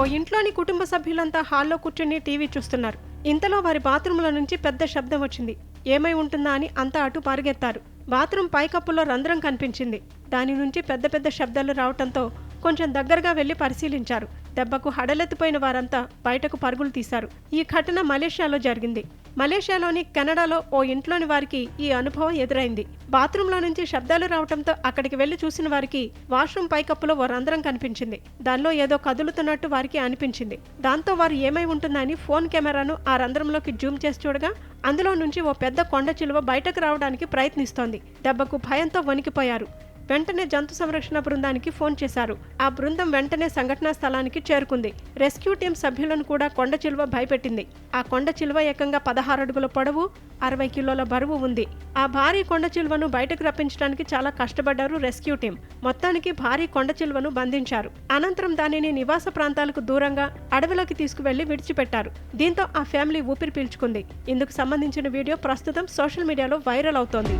ఓ ఇంట్లోని కుటుంబ సభ్యులంతా హాల్లో కూర్చుని టీవీ చూస్తున్నారు. ఇంతలో వారి బాత్రూంలో నుంచి పెద్ద శబ్దం వచ్చింది. ఏమై ఉంటుందా అని అంతా అటు పరిగెత్తారు. బాత్రూం పైకప్పులో రంధ్రం కనిపించింది. దాని నుంచి పెద్ద పెద్ద శబ్దాలు రావటంతో కొంచెం దగ్గరగా వెళ్ళి పరిశీలించారు. దెబ్బకు హడలెత్తిపోయిన వారంతా బయటకు పరుగులు తీశారు. ఈ ఘటన మలేషియాలో జరిగింది. మలేషియాలోని కెనడాలో ఓ ఇంట్లోని వారికి ఈ అనుభవం ఎదురైంది. బాత్రూంలో నుంచి శబ్దాలు రావడంతో అక్కడికి వెళ్ళి చూసిన వారికి వాష్రూమ్ పైకప్పులో ఓ రంధ్రం కనిపించింది. దానిలో ఏదో కదులుతున్నట్టు వారికి అనిపించింది. దాంతో వారు ఏమై ఉంటుందని ఫోన్ కెమెరాను ఆ రంధ్రంలోకి జూమ్ చేసి చూడగా అందులో నుంచి ఓ పెద్ద కొండ చిలువ బయటకు రావడానికి ప్రయత్నిస్తోంది. దెబ్బకు భయంతో వణికిపోయారు. వెంటనే జంతు సంరక్షణ బృందానికి ఫోన్ చేశారు. ఆ బృందం వెంటనే సంఘటనా స్థలానికి చేరుకుంది. రెస్క్యూ టీం సభ్యులను కూడా కొండ చిలువ భయపెట్టింది. ఆ కొండ చిలువ ఏకంగా పదహారు అడుగుల పొడవు అరవై కిలోల బరువు ఉంది. ఆ భారీ కొండ చిలువను బయటకు రప్పించడానికి చాలా కష్టపడ్డారు రెస్క్యూ టీం. మొత్తానికి భారీ కొండ చిలువను బంధించారు. అనంతరం దానిని నివాస ప్రాంతాలకు దూరంగా అడవిలోకి తీసుకువెళ్ళి విడిచిపెట్టారు. దీంతో ఆ ఫ్యామిలీ ఊపిరి పీల్చుకుంది. ఇందుకు సంబంధించిన వీడియో ప్రస్తుతం సోషల్ మీడియాలో వైరల్ అవుతోంది.